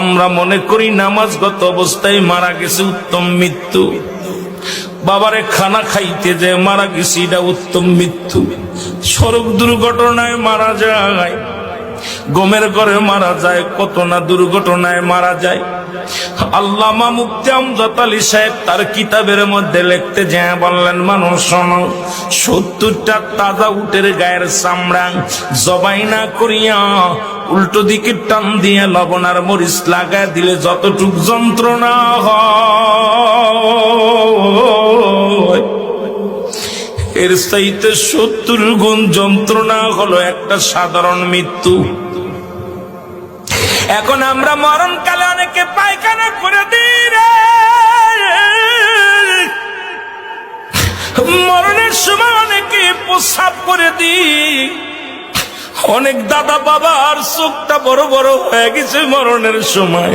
আমরা মনে করি নামাজগত অবস্থায় মারা গেছে উত্তম মৃত্যু। বাবারে খানা খাইতে যে মারা গেছে, এটা উত্তম মৃত্যু। সড়ক দুর্ঘটনায় মারা যায়, গমের ঘরে মারা যায়, কত না দুর্ঘটনায় মারা যায়। আল্লামা আমজাদ আলী সাহেব তার কিতাবের মধ্যে লিখতে যায়, বললেন, মানুষ, শোনো, সত্তরটা তাজা উটের গায়ের চামড়া জবাই না করিয়া উল্টো দিকে টান দিয়ে লবণ আর মরিচ লাগায় দিলে যতটুক যন্ত্রণা হয়। এর চাইতে সত্তর গুণ যন্ত্রণা হলো একটা সাধারণ মৃত্যু। এখন আমরা মরণকালে অনেকে পায়খানা করে দিই মরণের সময় অনেকে প্রস্রাব করে দিই। অনেক দাদা বাবার চোখটা বড় বড় হয়ে গেছে মরণের সময়।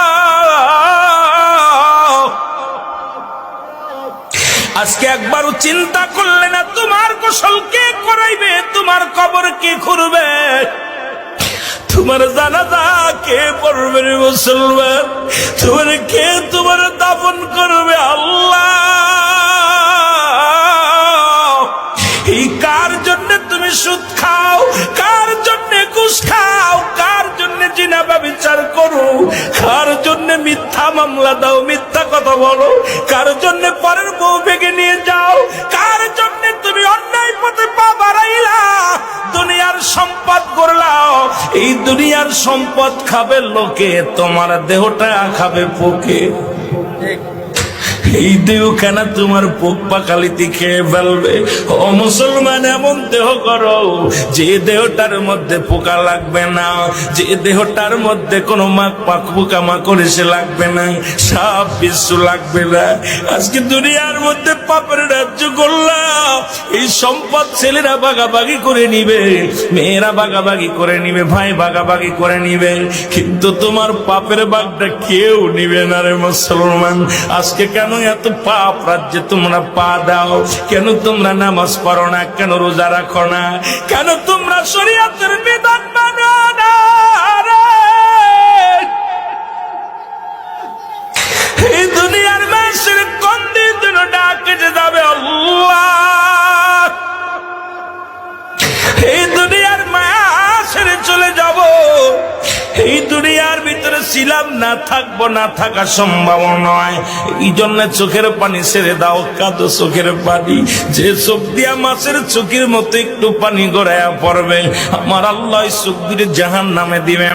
আজকে একবারও চিন্তা করলে না, তোমার গোসল কে করাইবে? তোমার কবর কে খুঁড়বে? তোমার জানাজা কে পড়বে মুসলমান? তোমার কে তোমার দাফন করবে আল্লাহ? এই কার জন্য তুমি সুদ খাও? কার জন্য ঘুষ খাও? কার জন্য জিনাবা বিচার করো? কার জন্য মিথ্যা মামলা দাও? মিথ্যা কথা বলো? কার জন্য পরের এই দুনিয়ার সম্পদ খাবে লোকে, তোমার দেহটা খাবে পোকে। এই দেহ কেন তোমার পোক পাকালিতে খেয়ে ফেলবে? ও মুসলমান, এমন দেহ করো, যে দেহটার মধ্যে পোকা লাগবে না, যে দেহটার মধ্যে কোনো মাক পাক পোকা মাকড় এসে লাগবে না সাপ বিশ্ব লাগবে না। আজকে দুনিয়ার মধ্যে পাপের রাজ্য করলাম। এই সম্পদ ছেলেরা বাগাবাগি করে নিবে, মেয়েরা বাগাবাগি করে নিবে, ভাই বাগাবাগি করে নিবে। কিন্তু তোমার পাপের বাগটা কেউ নিবে না রে মুসলমান। আজকে কেন এত পাপ রাজ্যে তোমরা পা দাও? কেন তোমরা নামাজ পড়ো না? কেন রোজা রাখো না? কেন তোমরা শরীয়তের এই দুনিয়ার মায়া ছেড়ে চলে যাব। এই দুনিয়ার ভিতরে ছিলাম, না থাকব, না থাকা সম্ভব নয়। এই জন্য চোখের পানি ছেড়ে দাও, কাদো চোখের পানি। যে চোখ দিয়া মাছের চোখের মতো একটু পানি গড়াইয়া পড়বে। আমার আল্লাহ চোখ দিয়ে জাহান নামে দিবে